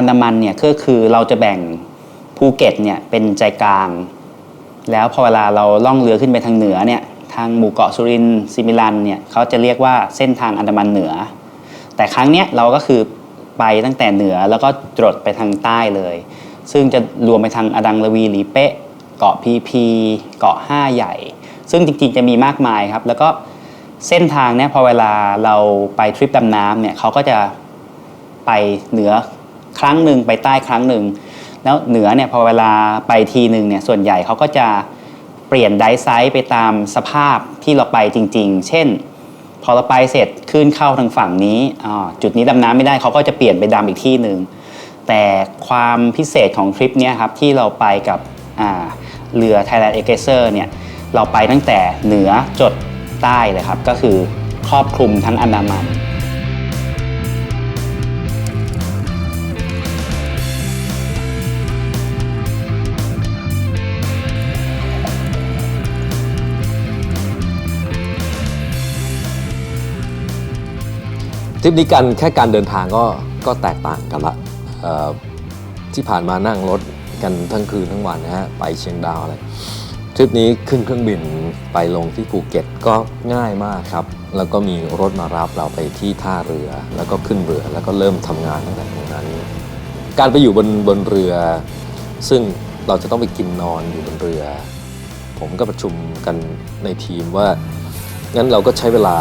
อันดามันเนี่ยก็คือเราจะแบ่งภูเก็ตเนี่ยเป็นใจกลาง แล้วพอเวลาเราล่องเรือขึ้นไปทางเหนือเนี่ยทางหมู่เกาะสุรินทร์ซิมิลันเนี่ยเขาจะเรียกว่าเส้นทางอันดามันเหนือ แต่ครั้งเนี้ยเราก็คือไปตั้งแต่เหนือแล้วก็จรดไปทางใต้เลย ซึ่งจะรวมไปทางอดังละวีหลีเป๊ะ เกาะพีพี เกาะห้าใหญ่ ซึ่งจริงๆจะมีมากมายครับ แล้วก็เส้นทางเนี่ยพอเวลาเราไปทริปดำน้ำเนี่ยเขาก็จะไปเหนือ ครั้งหนึ่งไปใต้ครั้งหนึ่งแล้วเหนือเนี่ยพอเวลาไปทีหนึ่งเนี่ยส่วนใหญ่เขาก็จะเปลี่ยนไดไซส์ไปตามสภาพที่เราไปจริง ๆ เช่น พอเราไปเสร็จขึ้นเข้าทางฝั่งนี้จุดนี้ดำน้ำไม่ได้เขาก็จะเปลี่ยนไปดำอีกที่หนึ่งแต่ความพิเศษของทริปนี้ครับที่เราไปกับเรือ Thailand e g r e s s o r เนี่ยเราไปตั้งแต่เหนือจดใต้เลยครับ ก็คือครอบคลุมทั้งอันดามัน ริปนี้กันแค่การเดินทางก็ก็แตกต่างกันละที่ผ่านมานั่งรถกันทั้งคืนทั้งวันนะฮะไปเชียงดาวอะไรทริปนี้ขึ้นเครื่องบินไปลงที่ภูเก็ตก็ง่ายมากครับ แล้วก็มีรถมารับเราไปที่ท่าเรือ แล้วก็ขึ้นเรือแล้วก็เริ่มทำงานตั้งแต่ตรงนั้น การไปอยู่บนบนเรือ ซึ่งเราจะต้องไปกินนอนอยู่บนเรือ ผมก็ประชุมกันในทีมว่างั้นเราก็ใช้เวลา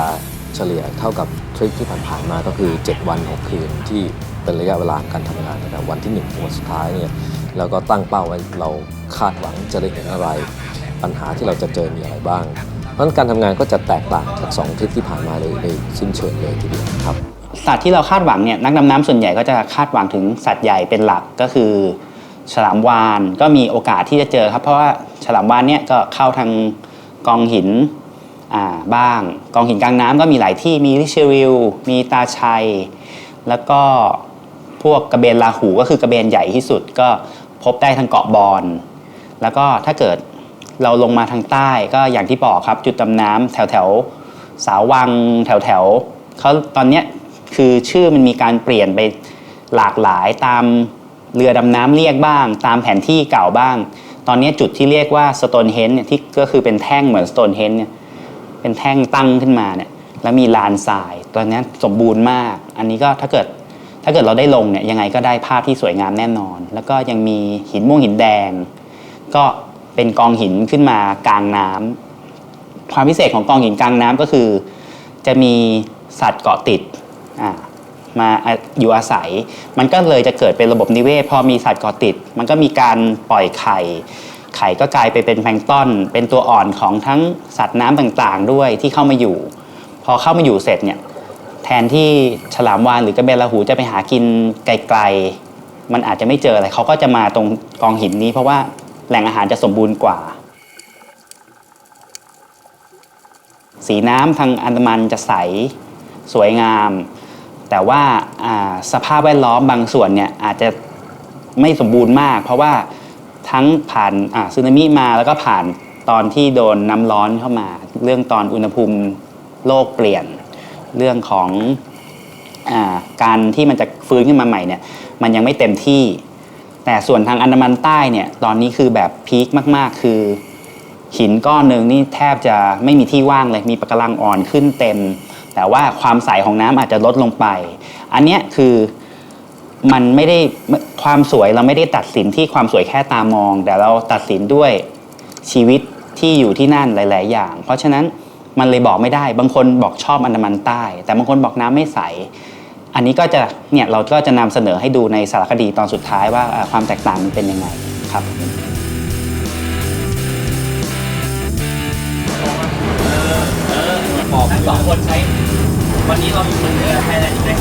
เฉลี่ยเท่ากับทริปที่ผ่านๆมาก็คือ 7 วัน 6 คืนที่เป็นระยะเวลาการทำงานแต่วันที่1ถึงวันสุดท้ายเนี่ยแล้วก็ตั้งเป้าไว้เราคาดหวังจะได้เห็นอะไร ปัญหาที่เราจะเจอมีอะไรบ้าง เพราะฉะนั้นการทำงานก็จะแตกต่างจาก2ทริปที่ผ่านมาเลยในสิ้นเชิงเลยทีเดียวครับสัตว์ที่เราคาดหวังเนี่ยนักดำน้ำส่วนใหญ่ก็จะคาดหวังถึงสัตว์ใหญ่เป็นหลักก็คือฉลามวาฬก็มีโอกาสที่จะเจอครับ เพราะว่าฉลามวาฬเนี่ยก็เข้าทางกองหิน บ้าง กองหินกลางน้ำก็มีหลายที่มีริเชริลมีตาชัย แล้วก็พวกกระเบนลาหูก็คือกระเบนใหญ่ที่สุดก็พบได้ทางเกาะบอน แล้วก็ถ้าเกิดเราลงมาทางใต้ก็อย่างที่บอกครับ จุดดำน้ำแถวแถวสาววังแถวแถวเขาตอนนี้คือชื่อมันมีการเปลี่ยนไปหลากหลายตามเรือดำน้ำเรียกบ้าง ตามแผนที่เก่าบ้าง ตอนนี้จุดที่เรียกว่าสโตนเฮนเนี่ยที่ก็คือเป็นแท่งเหมือนสโตนเฮนเนี่ย เป็นแท่งตั้งขึ้นมาเนี่ยแล้วมีลานทรายตอนนี้สมบูรณ์มาก อันนี้ก็ถ้าเกิดถ้าเกิดเราได้ลงเนี่ยยังไงก็ได้ภาพที่สวยงามแน่นอน แล้วก็ยังมีหินม่วงหินแดง ก็เป็นกองหินขึ้นมากลางน้ำความพิเศษของกองหินกลางน้ำก็คือ จะมีสัตว์เกาะติดมาอยู่อาศัย มันก็เลยจะเกิดเป็นระบบนิเวศพอมีสัตว์เกาะติด มันก็มีการปล่อยไข่ ไข่ก็กลายไปเป็นแพลงต้อนเป็นตัวอ่อนของทั้งสัตว์น้ำต่างๆ ด้วยที่เข้ามาอยู่ พอเข้ามาอยู่เสร็จเนี่ยแทนที่ฉลามวาฬหรือกระเบนลาหูจะไปหากินไกลๆ มันอาจจะไม่เจออะไรเขาก็จะมาตรงกองหินนี้เพราะว่าแหล่งอาหารจะสมบูรณ์กว่า สีน้ำทางอันดามันจะใสสวยงาม แต่ว่าสภาพแวดล้อมบางส่วนเนี่ยอาจจะไม่สมบูรณ์มาก เพราะว่า ทั้งผ่านอ่าสึนามิมาแล้วก็ผ่านตอนที่โดนน้ำร้อนเข้ามา เรื่องตอนอุณหภูมิโลกเปลี่ยน เรื่องของอการที่มันจะฟื้นขึ้นมาใหม่เนี่ยมันยังไม่เต็มที่ แต่ส่วนทางอันดามันใต้เนี่ยตอนนี้คือแบบพีคมากๆ คือหินก้อนหนึ่งนี่แทบจะไม่มีที่ว่างเลยมีปะการังอ่อนขึ้นเต็ม แต่ว่าความใสของน้ำอาจจะลดลงไป อันนี้คือ มันไม่ได้ความสวยเราไม่ได้ตัดสินที่ความสวยแค่ตามอง แต่เราตัดสินด้วยชีวิตที่อยู่ที่นั่นหลาย ๆ อย่าง เพราะฉะนั้นมันเลยบอกไม่ได้ บางคนบอกชอบอันดามันใต้ แต่บางคนบอกน้ำไม่ใส อันนี้ก็จะเนี่ยเราก็จะนำเสนอให้ดูในสารคดีตอนสุดท้ายว่าความแตกต่างมันเป็นยังไงครับบอกทั้งสองคนใช้ วันนี้เราอยู่บนเรือไทยแลนด์แบ็ค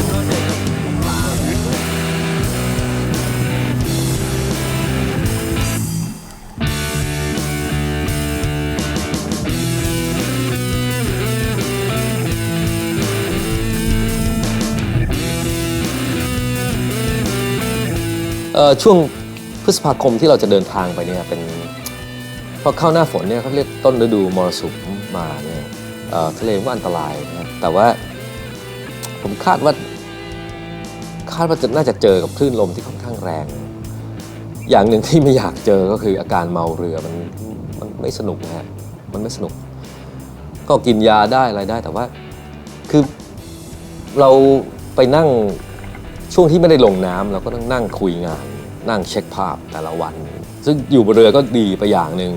ช่วงพฤษภาคมที่เราจะเดินทางไปเนี่ยเป็นพอเข้าหน้าฝนเนี่ยเขาเรียกต้นฤดูมรสุมมาเนี่ยทะเลมันก็อันตรายนะแต่ว่าผมคาดว่าคาดว่าจะน่าจะเจอกับคลื่นลมที่ค่อนข้างแรง อย่างหนึ่งที่ไม่อยากเจอก็คืออาการเมาเรือมันมันไม่สนุกนะฮะมันไม่สนุก ก็กินยาได้อะไรได้แต่ว่าคือเราไปนั่งช่วงที่ไม่ได้ลงน้ำเราก็ต้องนั่งคุยงาน นั่งเช็คภาพแต่ละวัน ซึ่งอยู่บนเรือก็ดีไปอย่างหนึ่ง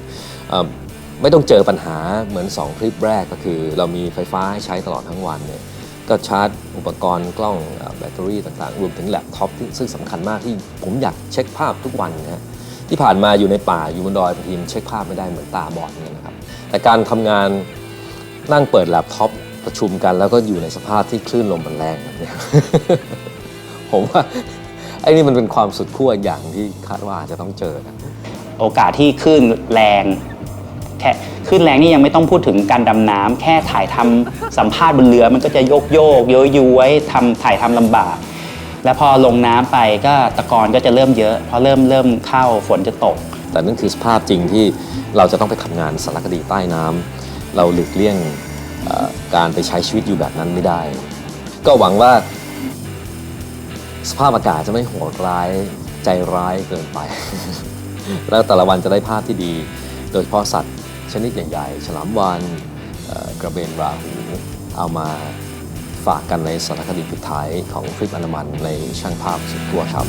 ไม่ต้องเจอปัญหาเหมือน 2 คลิปแรกก็คือ เรามีไฟฟ้าให้ใช้ตลอดทั้งวันเนี่ยก็ชาร์จอุปกรณ์กล้องแบตเตอรี่ต่างๆ รวมถึงแล็ปท็อปที่ซึ่งสำคัญมากที่ผมอยากเช็คภาพทุกวันนะฮะที่ผ่านมาอยู่ในป่าอยู่บนดอยบางทีมเช็คภาพไม่ได้เหมือนตาบอดเนี่ยนะครับแต่การทำงานนั่งเปิดแล็ปท็อปประชุมกันแล้วก็อยู่ในสภาพที่คลื่นลมมันแรงแบบเนี้ยผมว่า ไอ้นี่มันเป็นความสุดขั้วอีกอย่างที่คาดว่าอาจจะต้องเจอนะโอกาสที่คลื่นแรงแค่คลื่นแรงนี่ยังไม่ต้องพูดถึงการดำน้ำแค่ถ่ายทำสัมภาษณ์บนเรือมันก็จะโยกโยกเย้ยย้วยทำถ่ายทำลำบาก แล้วพอลงน้ำไปก็ตะกอนก็จะเริ่มเยอะพอเริ่มเริ่มเข้าฝนจะตก แต่นั่นคือสภาพจริงที่เราจะต้องไปทำงานสารคดีใต้น้ำเราหลีกเลี่ยงเอ่อการไปใช้ชีวิตอยู่แบบนั้นไม่ได้ ก็หวังว่า สภาพอากาศจะไม่โหดร้ายใจร้ายเกินไป แล้วแต่ละวันจะได้ภาพที่ดี โดยเฉพาะสัตว์ชนิดใหญ่ๆ ฉลามวาฬกระเบนราหู เอามาฝากกันในสารคดีปิดท้ายของคลิปอนามันในช่างภาพสุดตัวครับ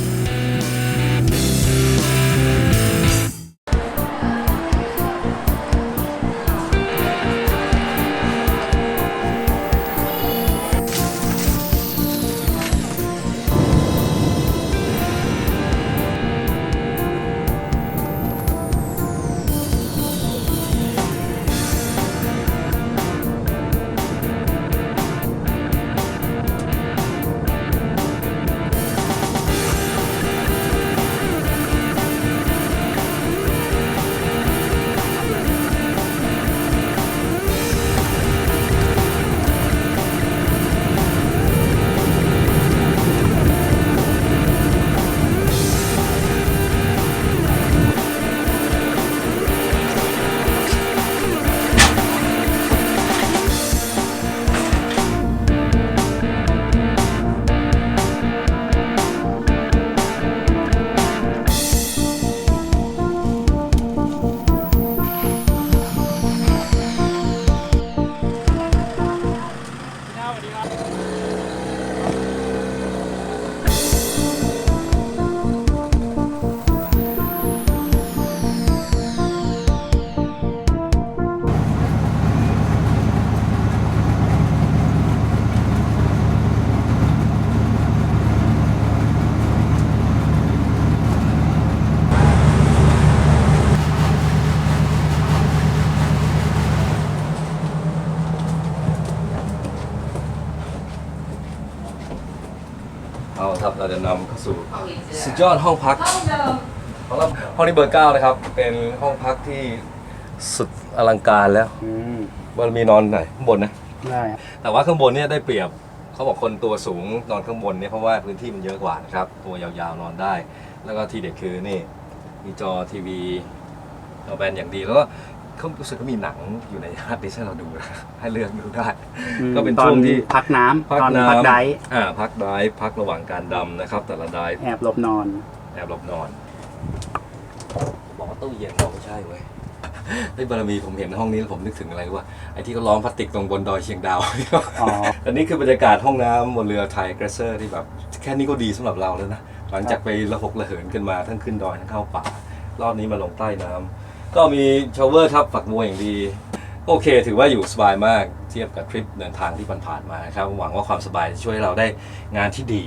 เอาครับเราจะนำเข้าสู่สุดยอดห้องพักห้องเดิมห้องนี้เบอร์เก้านะครับ เป็นห้องพักที่สุดอลังการแล้วมันมีนอนไหนข้างบนนะ ได้แต่ว่าข้างบนเนี่ยได้เปรียบเขาบอกคนตัวสูงนอนข้างบนเนี่ยเพราะว่าพื้นที่มันเยอะกว่านะครับ ตัวยาวๆนอนได้ แล้วก็ทีเด็ดคือนี่ มีจอทีวีจอแบนอย่างดีแล้วก็ เขารู้สึกว่ามีหนังอยู่ในฮาร์ดดิสก์ให้เราดูนะให้เลือกดูได้ ก็เป็นช่วงที่พักน้ำพักตอนน้ำพักไดฟ์อ่าพักไดฟ์พักระหว่างการดำนะครับ แต่ละไดฟ์แอบหลบนอน แอบหลบนอนบอกว่าตู้เย็นเราไม่ใช่เว้ยไอ้บารมีผมเห็นห้องนี้แล้วผมนึกถึงอะไรรู้ว่าไอ้ที่เขาล้อมพลาสติกตรงบนดอยเชียงดาวอ๋ออันนี้คือบรรยากาศห้องน้ำบนเรือไทยเกรเซอร์ที่แบบ แค่นี้ก็ดีสำหรับเราแล้วนะหลังจากไประหกระเหินกันมาทั้งขึ้นดอยทั้งเข้าป่ารอบนี้มาลงใต้น้ำ ก็มีชาวเวอร์ครับฝักบัวอย่างดี โอเค ถือว่าอยู่สบายมากเทียบกับทริปเดินทางที่ผ่านๆมานะครับ หวังว่าความสบายจะช่วยให้เราได้งานที่ดี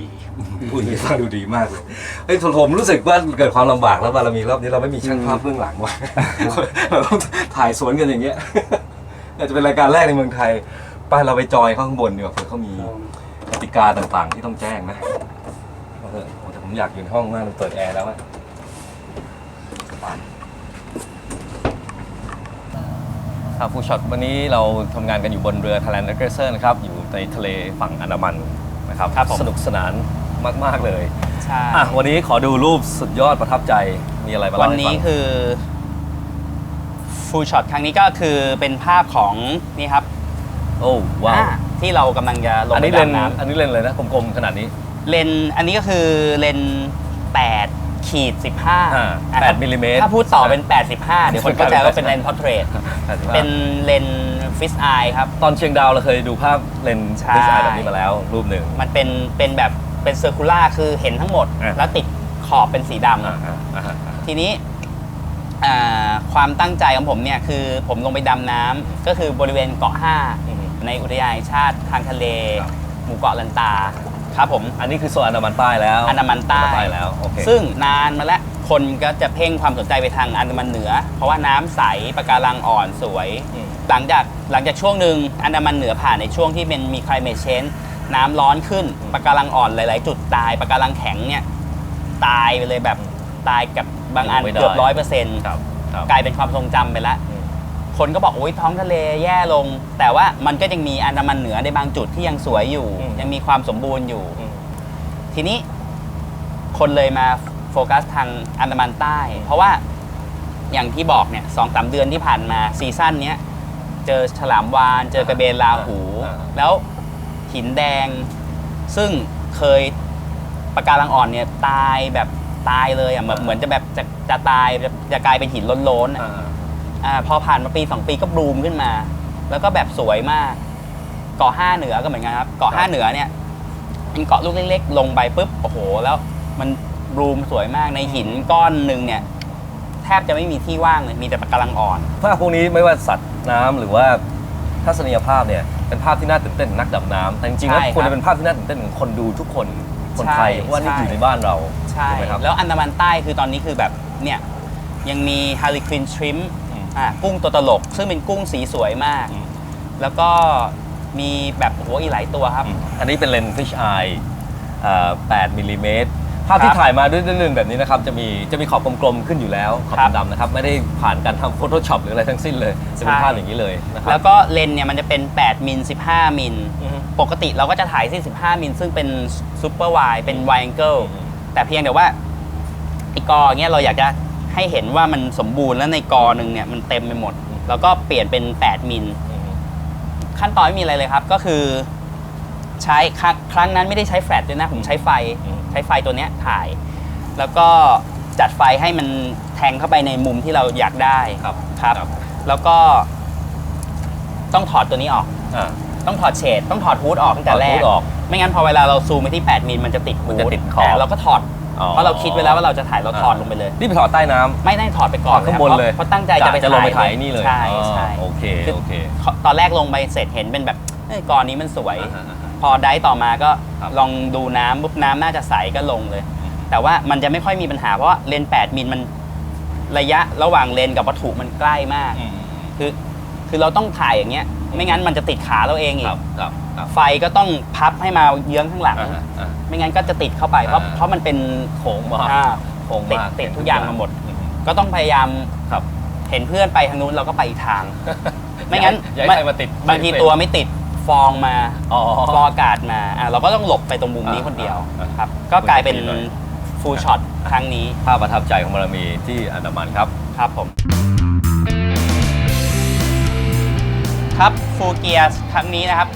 พูดอย่างนี้ฟังดูดีมากเลยเฮ้ยผมรู้สึกว่าเกิดความลำบากแล้วบารมีรอบนี้เราไม่มีช่างภาพเบื้องหลังว่ะเราต้องถ่ายสวนกันอย่างเงี้ยอาจจะเป็นรายการแรกในเมืองไทยไป้าเราไปจอยข้างบนดีกว่าเผื่อเขามีกติกาต่างๆ ที่ต้องแจ้งนะเอาเถอะโอ้แต่ผมอยากอยู่ในห้องมากเลยเปิดแอร์แล้วอะสบาย ครับฟูช็อตวันนี้เราทำงานกันอยู่บนเรือ Thailand Aggressor นะครับ อยู่ในทะเลฝั่งอันดามันนะครับ ครับผม สนุกสนานมาก ๆ เลยใช่อะวันนี้ขอดูรูปสุดยอดประทับใจ มีอะไรมาวัเล่านให้นี้ฟังคือฟูลช็อตครั้งนี้ก็คือเป็นภาพของนี่ครับโอ้ว้าวอ่าที่เรากำลังจะลงอันไปนี้เลนดำน้อันนี้เลนเลยนะกลมๆขนาดนี้ำเลนส์อันนี้ก็คือเลนส์8 ขีด15อ่าอะ8มิลลิเมตรถ้าพูดต่อเป็น 85 เดี๋ยวคนเข้าใจว่าเป็นเลนส์พอร์เทรตเป็นเลนส์ฟิสไอครับ ตอนเชียงดาวเราเคยดูภาพเลนใช่ฟิชไอแบบนี้มาแล้วรูปหนึ่ง มันเป็นเป็นแบบเป็นเซอร์คูล่าคือเห็นทั้งหมด อะ แล้วติดขอบเป็นสีดำ อ่าอ่าอ่าอ่า ทีนี้อ่าความตั้งใจของผมเนี่ยคือผมลงไปดำน้ำก็คือบริเวณเกาะ อืม5ในอุทยานแห่งชาติทางทะเล ครับหมู่เกาะลันตา ครับผมอันนี้คือโซนอันดามันใต้แล้วอันดามันใต้อัใต้แล้วโอเคซึ่งนานมาแล้วคนก็จะเพ่งความสนใจไปทางอันดามันเหนือ เพราะว่าน้ำใสปะการังอ่อนสวยอืมหลังจากหลังจากช่วงหนึ่งอันดามันเหนือผ่านในช่วงที่เป็นมี climate change น้ำร้อนขึ้นปะการังอ่อนหลาย ๆ จุดตายปะการังแข็งเนี่ยตายไปเลยแบบตายกับบางอันไม่ได้เกือบร้อยเปอร์เซ็นต์ครับครับกลายเป็นความทรงจำไปแล้วอืม คนก็บอกโอ้ยท้องทะเลแย่ลง แต่ว่ามันก็ยังมีอันดามันเหนือในบางจุดที่ยังสวยอยู่ อืม ยังมีความสมบูรณ์อยู่ อืม ทีนี้คนเลยมาโฟกัสทางอันดามันใต้ เพราะว่าอย่างที่บอกเนี่ยสองสามเดือนที่ผ่านมาซีซั่นเนี้ยเจอฉลามวานเจอกระเบนลาหู อ่าแล้วหินแดง ซึ่งเคยปะการังอ่อนเนี่ยตายแบบตายเลยอะเหมือนเหมือนจะแบบจะจะตายจะจะกลายเป็นหินล้นๆอะอ่า อ่าพอผ่านมาปี 2 ปีก็บลูมขึ้นมา แล้วก็แบบสวยมากเกาะห้าเหนือก็เหมือนกันครับเกาะห้าเหนือเนี่ยเป็นเกาะลูกเล็กๆ ลงไปปุ๊บโอ้โห แล้วมันบลูมสวยมากในหินก้อนหนึ่งเนี่ย แทบจะไม่มีที่ว่างเลยมีแต่ปะการังอ่อน ภาพพวกนี้ไม่ว่าสัตว์น้ำหรือว่าทัศนียภาพเนี่ยเป็นภาพที่น่าตื่นเต้นของนักดำน้ำแต่จริงๆแล้วใช่ครับควรจะเป็นภาพที่น่าตื่นเต้นของคนดูทุกคนคนไทยใช่เพราะว่านี่ใช่ อยู่ในบ้านเราใช่ ถูกไหมครับ แล้วอันดามันใต้คือตอนนี้คือแบบเนี่ยยังมีฮาริควินทริม อืมอ่ากุ้งตัวตลก ซึ่งเป็นกุ้งสีสวยมาก อืม แล้วก็มีแบบโอ้โหอีกหลายตัวครับ อันนี้เป็นเลนส์ fish eye อ่า8มิลลิเมตรภาพคที่รับถ่ายมาด้วยเลนส์แบบนี้นะครับ จะมีจะมีขอบกลมๆขึ้นอยู่แล้วขอบครับดำๆนะครับ ไม่ได้ผ่านการทำ Photoshop หรืออะไรทั้งสิ้นเลย จะเป็นใช่ ภาพอย่างนี้เลยนะครับแล้วก็เลนส์เนี่ยมันจะเป็น 8 มิล 15 มิล อือฮึ ปกติเราก็จะถ่ายที่15 มิล ซึ่งเป็นซูเปอร์ไวเป็นไวแองเกิลอืม แต่เพียงแต่ว่าไอ้กออย่างเงี้ยเราอยากจะ ให้เห็นว่ามันสมบูรณ์แล้วในกอหนึ่งเนี่ยมันเต็มไปหมด แล้วก็เปลี่ยนเป็น 8 มิลอืมขั้นตอนไม่มีอะไรเลยครับ ก็คือใช้ครั้งครั้งนั้นไม่ได้ใช้แฟลชด้วยนะ ผมใช้ไฟอืมใช้ไฟตัวเนี้ยถ่าย แล้วก็จัดไฟให้มันแทงเข้าไปในมุมที่เราอยากได้ครับครับ แล้วก็ ต้องถอดตัวนี้ออก อ่า ต้องถอดเฉดต้องถอดฮูดออกตั้งแต่แรถอดฮูกดออกไม่งั้นพอเวลาเราซูมไปที่ 8มิลมันจะติดฮูมันจะติดขอบาเราก็ถอด อ๋อ เพราะเราคิดไว้แล้วว่าเราจะถ่ายเราถอดลงไปเลย นี่ไปถอดใต้น้ำ ไม่ได้ถอดไปก่อนถอดข้างบนเลย เพราะตั้งใจจะไปจะลงไปถ่ายนี่เลยใช่อ๋อใช่โอเคคือโอเค ตอนแรกลงไปเสร็จเห็นเป็นแบบเอ้ยกรนี้มันสวยอ่าฮะอ่าฮะพอได้ต่อมาก็ครับลองดูน้ำปุ๊บน้ำน่าจะใสก็ลงเลยแต่ว่ามันจะไม่ค่อยมีปัญหาเพราะว่าเลนส์8มิลมันระยะระหว่างเลนส์กับวัตถุมันใกล้มาก อืมคือคือเราต้องถ่ายอย่างเงี้ย ไม่งั้นมันจะติดขาเราเองอีคกรับครับ ครับไฟก็ต้องพับให้มาเยื้องข้างหลัง อ่าฮะอ่า ไม่งั้นก็จะติดเข้าไป เพราะอ่าเพราะมันเป็นโค้งมากอ่าโค้งติดมากติดเนทุกอย่างมาหมด อืก็ต้องพยายามครับเห็นเพื่อนไปทางนู้นเราก็ไปอีกทาง ไม่งั้นอย่าให้ใครมาติดบางทีตัวไม่ติดฟองมาอ๋อ ฟองอากาศมาอะเราก็ต้องหลบไปตรงมุมนี้อ่าคนเดียวอ่าครับ ก็กลายเป็นดีหน่อย ฟูลช็อตครั้งนี้ภาพประทับใจของบารมีที่อันดามันครับ ครับผม ครับฟูเกียร์ครั้งนี้นะครับ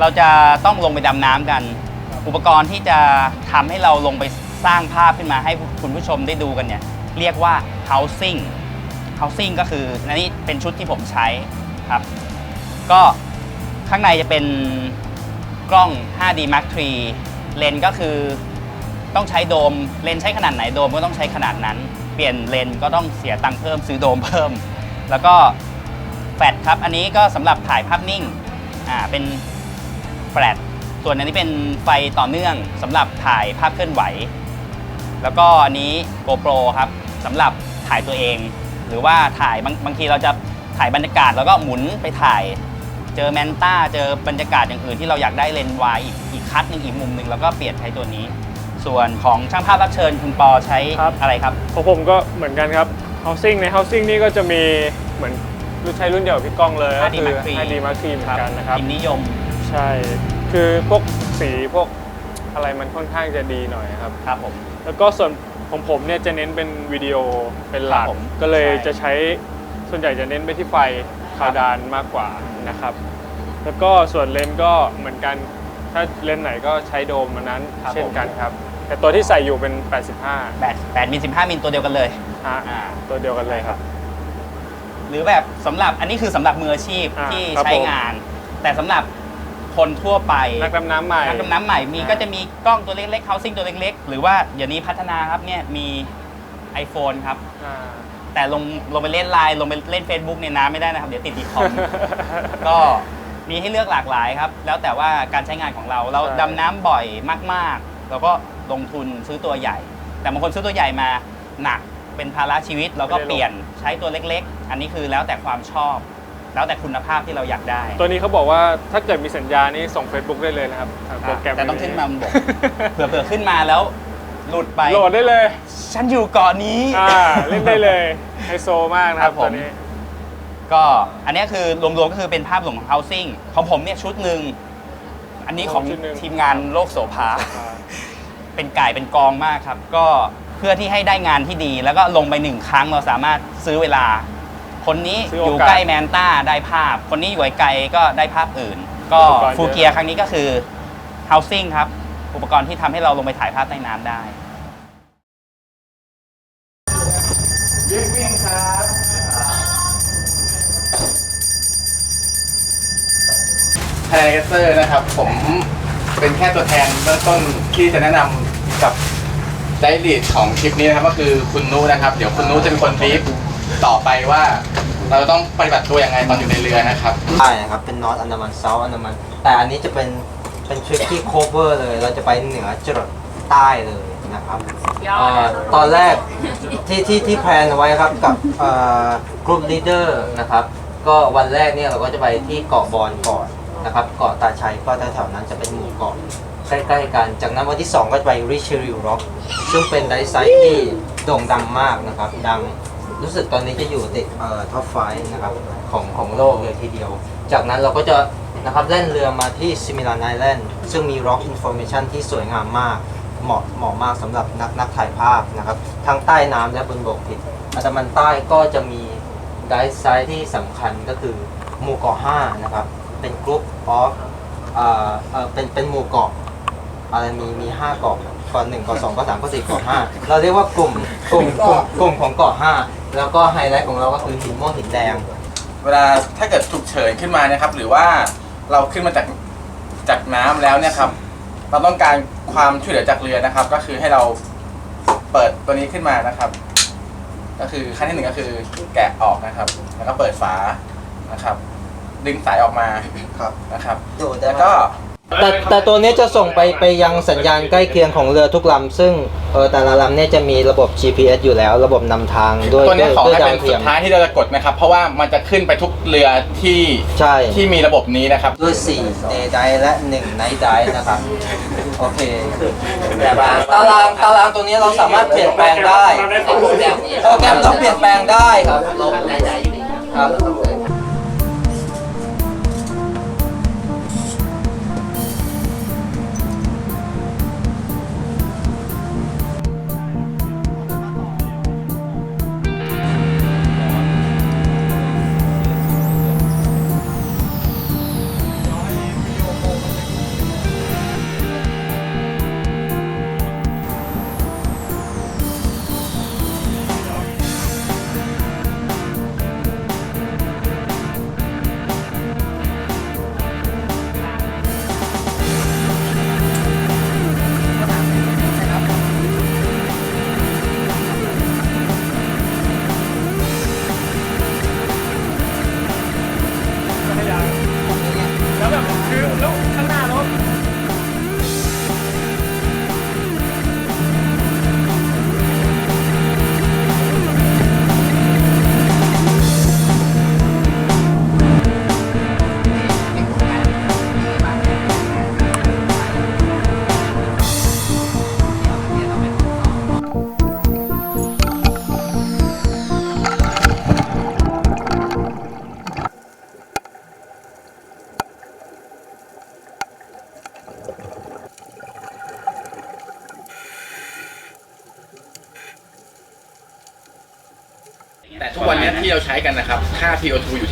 เราจะต้องลงไปดำน้ำกัน อุปกรณ์ที่จะทำให้เราลงไปสร้างภาพขึ้นมาให้คุณผู้ชมได้ดูกันเนี่ย เรียกว่า housing housing ก็คืออันนี้เป็นชุดที่ผมใช้ครับ ก็ข้างในจะเป็นกล้อง 5D Mark III เลนส์ก็คือต้องใช้โดม เลนส์ใช้ขนาดไหนโดมก็ต้องใช้ขนาดนั้น เปลี่ยนเลนส์ก็ต้องเสียตังค์เพิ่มซื้อโดมเพิ่ม แล้วก็แฟลชครับ อันนี้ก็สำหรับถ่ายภาพนิ่ง อ่า เป็น แฟลชส่วนอันนี้เป็นไฟต่อเนื่องสำหรับถ่ายภาพเคลื่อนไหว แล้วก็อันนี้ GoPro ครับสำหรับถ่ายตัวเอง หรือว่าถ่ายบางบางทีเราจะถ่ายบรรยากาศแล้วก็หมุนไปถ่าย เจอแมนต้าเจอบรรยากาศอย่างอื่นที่เราอยากได้เลนส์วายอีกอีกคัดหนึ่งอีกมุมหนึ่งแล้วก็เปลี่ยนใช้ตัวนี้ ส่วนของช่างภาพรับเชิญคุณปอใช้ครับ อะไรครับ ของผมก็เหมือนกันครับ housing ใน housing นี่ก็จะมีเหมือนรุ่นใช้รุ่นเดียวกับพี่ก้องเลยก็ 5D คือ Mark III 5D Mark III เหมือนกันนะครับ พิมพ์นิยม ใช่ คือพวกสีพวกอะไรมันค่อนข้างจะดีหน่อยครับ ครับผม แล้วก็ส่วนของผมเนี่ยจะเน้นเป็นวิดีโอเป็นหลัคกรับผมก็เลยใช่ จะใช้ส่วนใหญ่จะเน้นไปที่ไฟคาวดานมากกว่านะครับ แล้วก็ส่วนเลนส์ก็เหมือนกัน ถ้าเลนส์ไหนก็ใช้โดมมันนั้นครับเช่นผมกันครับ แต่ตัวที่ใส่อยู่เป็น 85 8 8มิล15มิลตัวเดียวกันเลย ฮะอ่า ตัวเดียวกันเลยครับ หรือแบบสำหรับอันนี้คือสำหรับมืออาชีพอ่าที่ครับใช้ผม งาน แต่สำหรับ คนทั่วไปนักดำน้ำใหม่ นักดำน้ำใหม่มีอ่าก็จะมีกล้องตัวเล็กๆ housing ตัวเล็กๆ หรือว่าเดี๋ยวนี้พัฒนาครับเนี่ยมี iPhone ครับ อ่า แต่ลงลงไปเล่นไลน์ลงไปเล่น Facebook ในน้ำไม่ได้นะครับ เดี๋ยวติดดีคอม ก็มีให้เลือกหลากหลายครับ แล้วแต่ว่าการใช้งานของเราเราใช่ ดำน้ำบ่อยมากๆ เราก็ลงทุนซื้อตัวใหญ่ แต่บางคนซื้อตัวใหญ่มาหนักเป็นภาระชีวิตเราก็เปลี่ยนใช้ตัวเล็ก ๆ อันนี้คือแล้วแต่ความชอบ แล้วแต่คุณภาพที่เราอยากได้ ตัวนี้เขาบอกว่าถ้าเกิดมีสัญญาณนี่ส่ง Facebook ได้เลยนะครับทางโปรแกรมแต่ต้องขึ้นมาบนบกเผื่อๆขึ้นมาแล้ว หลุดไปโหลดได้เลย ฉันอยู่เกาะนี้อ่าเล่นได้เลยไฮโซมากนะคครัรับบผมตัวนี้ ก็อันนี้คือรวมๆก็คือเป็นภาพรวมของ housing ของผมเนี่ยชุดหนึ่งอันนี้ของชุดหนึ่งทีมงานโลกโสภาเป็นไก่เป็นกองมากครับ ก็เพื่อที่ให้ได้งานที่ดี แล้วก็ลงไปหนึ่งครั้งเราสามารถซื้อเวลา คนนี้ซื้ออโอกาสยู่ใกล้แมนต้าได้ภาพ คนนี้อยู่ไกลๆก็ได้ภาพอื่น ก็อุปกรณ์เยอะ ฟูเกียครั้งนี้ก็คือ housing ครับ อุปกรณ์ที่ทำให้เราลงไปถ่ายภาพใต้น้ำได้ ไฮไลท์เตอร์นะครับ ผมเป็นแค่ตัวแทนเบื้องต้นที่จะแนะนำกับไดลีดของทริปนี้นะครับ ก็คือคุณนุนะครับ เดี๋ยวคุณนุจะเป็นคนบรีฟต่อไปว่า เราจะต้องปฏิบัติตัวยังไงตอนอยู่ในเรือนะครับ ใช่นะครับ เป็นนอตอันดามันเซาท์อันดามัน แต่อันนี้จะเป็นเป็นทริปที่โคเวอร์เลย เราจะไปเหนือจรดใต้เลยนะครับเอ่อตอนแรกที่ที่ที่แพลนเอาไว้ครับกับกลุ่มลีดเดอร์นะครับ ก็วันแรกเนี่ยเราก็จะไปที่เกาะบอนก่อนนะครับเกาะตาชัยก็แถวๆนั้นจะเป็นหมู่เกาะใกล้ๆกัน จากนั้นวันที่ 2 ก็จะไปริช r ริวร็อกซึ่งเป็นไดไซต์ที่โด่งดังมากนะครับ ดัง รู้สึกตอนนี้จะอยู่ติดเอ่อท็อปไฟนะครับของของโลกเลยทีเดียว จากนั้นเราก็จะนะครับแล่นเรือมาที่ซิมิลานไอแลนด์ซึ่งมี Rock Information ที่สวยงามมาก เหมาะเหมาะมากสำหรับนักนักถ่ายภาพนะครับ ทั้งใต้น้ำและบนบกผิดอันดามันใต้ก็จะมีไดไซต์ที่สำคัญก็คือหมู่เกาะ5นะครับ เป็นกรุ๊ปออฟเอ่อเอ่อเป็นเป็นหมู่เกาะอะไรมีมีห้าเกาะเกาะหนึ่งเกาะสองเกาะสามเกาะสี่เกาะห้าเราเรียกว่ากลุ่มกลุ่มกลุ่มกลุ่มของเกาะห้า แล้วก็ไฮไลท์ของเราก็คือหินม่วงหินแดง เวลาถ้าเกิดฉุกเฉินขึ้นมานะครับ หรือว่าเราขึ้นมาจากจากน้ำแล้วเนี่ยครับ เราต้องการความช่วยเหลือจากเรือนะครับ ก็คือให้เราเปิดตัวนี้ขึ้นมานะครับ ก็คือขั้นที่หนึ่งก็คือแกะออกนะครับ แล้วก็เปิดฝานะครับ ดึงสายออกมาครับนะครับดูได้แล้วไหมก็ แต่แต่ตัวนี้จะส่งไปไปยังสัญญาณใกล้เคียงของเรือทุกลำซึ่งเออแต่ละลำเนี่ยจะมีระบบ GPS อยู่แล้ว ระบบนำทางด้วยตัวเนี้ยด้วยขอด้วยให้ดาเป็วนเทีสุยม ดท้ายที่เราจะกดนะครับ เพราะว่ามันจะขึ้นไปทุกเรือที่ใช่ ที่มีระบบนี้นะครับ ด้วย 4 day dive และ 1 night dive นะครับ โอเคตารางตารางตัวนี้เราสามารถเปลี่ยนแปลงได้โปรแกรมเราเปลี่ยนแปลงได้ครับครับ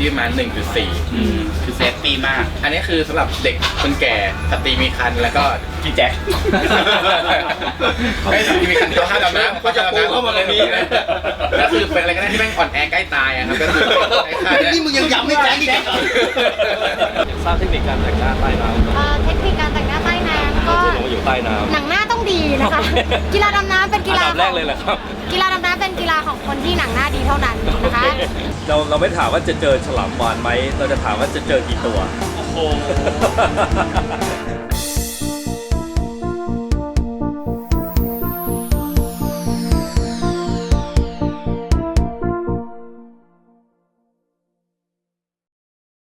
ที่ประมาณ1.4อืมคือเซฟปีมาก อันนี้คือสำหรับเด็กคนแก่สตรีมีครรภ์แล้วก็พี่แจ็คไม่สตรีมีครรภ์เขาห้ามดำน้ำก็จะปูเข้ามาเลยนี้นะก็คือเป็นอะไรก็ได้ที่แม่งอ่อนแอใกล้ตายอะครับก็คือไอ้ค่านี่มึงยังย้ำไม่แจ็คอีกทราบเทคนิคการแต่งหน้าใต้น้ำเอ่อเทคนิคการแต่งหน้าใต้น้ำก็ผมอยู่ใต้น้หนังหน้าต้อง ดีนะคะ กีฬาดำน้ำเป็นำกีอันฬาดับแรกเลยแหละครับ กีฬาดำน้ำเป็นกีฬาของคนที่หนังหน้าดีเท่านั้นนะคะ เราเราไม่ถามว่าจะเจอฉลามวานไหม เราจะถามว่าจะเจอกี่ตัว โอ้โห